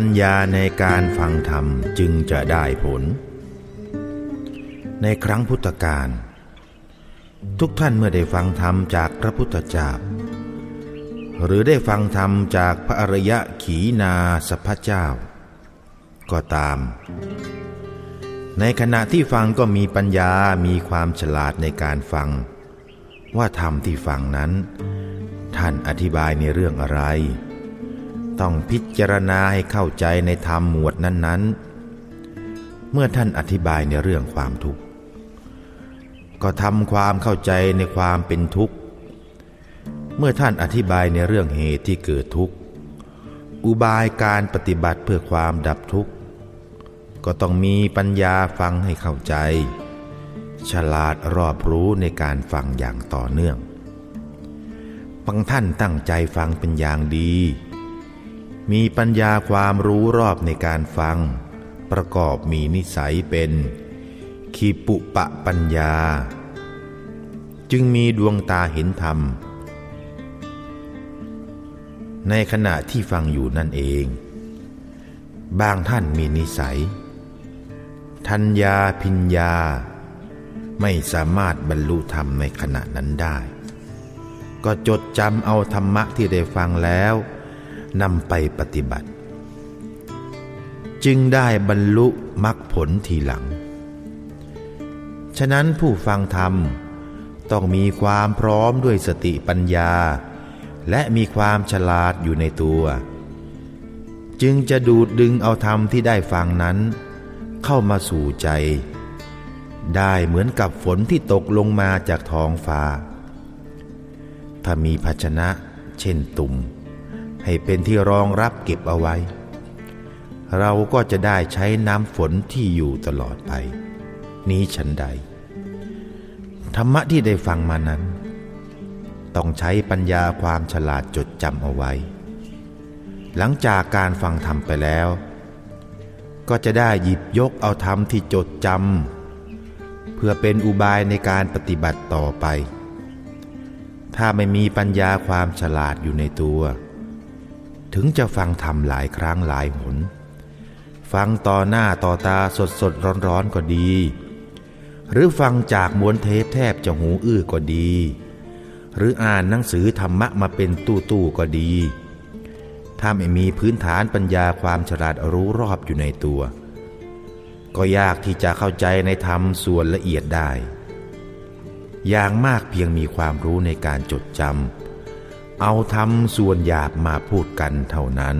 ปัญญาในการฟังธรรมจึงจะได้ผล ในครั้งพุทธกาลทุกท่านเมื่อได้ฟังธรรมจากพระพุทธเจ้าหรือได้ฟังธรรมจากพระอริยะขีนาสพเจ้า ก็ตาม ในขณะที่ฟังก็มีปัญญามีความฉลาดในการฟัง ว่าธรรมที่ฟังนั้น ท่านอธิบายในเรื่องอะไร ต้องพิจารณาให้เข้าใจในธรรมหมวดนั้น ๆ เมื่อท่านอธิบายในเรื่องความทุกข์ ก็ทำความเข้าใจในความเป็นทุกข์ เมื่อท่านอธิบายในเรื่องเหตุที่เกิดทุกข์ อุบายการปฏิบัติเพื่อความดับทุกข์ ก็ต้องมีปัญญาฟังให้เข้าใจ ฉลาดรอบรู้ในการฟังอย่างต่อเนื่องบางท่านตั้งใจฟังเป็นอย่างดี มีปัญญาความรู้รอบในการฟัง ประกอบมีนิสัยเป็นขีปุปะปัญญา จึงมีดวงตาเห็นธรรม ในขณะที่ฟังอยู่นั่นเอง บางท่านมีนิสัย ทัญญาพิญญา ไม่สามารถบรรลุธรรมในขณะนั้นได้ ก็จดจำเอาธรรมะที่ได้ฟังแล้ว นำไปปฏิบัติ จึงได้บรรลุมรรคผลทีหลัง ฉะนั้นผู้ฟังธรรมต้องมีความพร้อมด้วยสติปัญญา และมีความฉลาดอยู่ในตัว จึงจะดูดดึงเอาธรรมที่ได้ฟังนั้น เข้ามาสู่ใจ ได้เหมือนกับฝนที่ตกลงมาจากท้องฟ้า ถ้ามีภาชนะเช่นตุ่ม ให้เป็นที่รองรับเก็บเอาไว้ เราก็จะได้ใช้น้ำฝนที่อยู่ตลอดไป นี้ฉันใด ธรรมะที่ได้ฟังมานั้น ต้องใช้ปัญญาความฉลาดจดจำเอาไว้ หลังจากการฟังธรรมไปแล้ว ก็จะได้หยิบยกเอาธรรมที่จดจำเพื่อเป็นอุบายในการปฏิบัติต่อไปถ้าไม่มีปัญญาความฉลาดอยู่ในตัว ถึงจะฟังธรรมหลายครั้งหลายหน ฟังต่อหน้าต่อตาสดสดร้อนร้อนก็ดี หรือฟังจากม้วนเทปแทบจะหูอื้อก็ดี หรืออ่านหนังสือธรรมะมาเป็นตู้ตู้ๆก็ดี ถ้าไม่มีพื้นฐานปัญญาความฉลาดรู้รอบอยู่ในตัว ก็ยากที่จะเข้าใจในธรรมส่วนละเอียดได้ อย่างมากเพียงมีความรู้ในการจดจำ เอาธรรมส่วนหยาบมาพูดกันเท่านั้น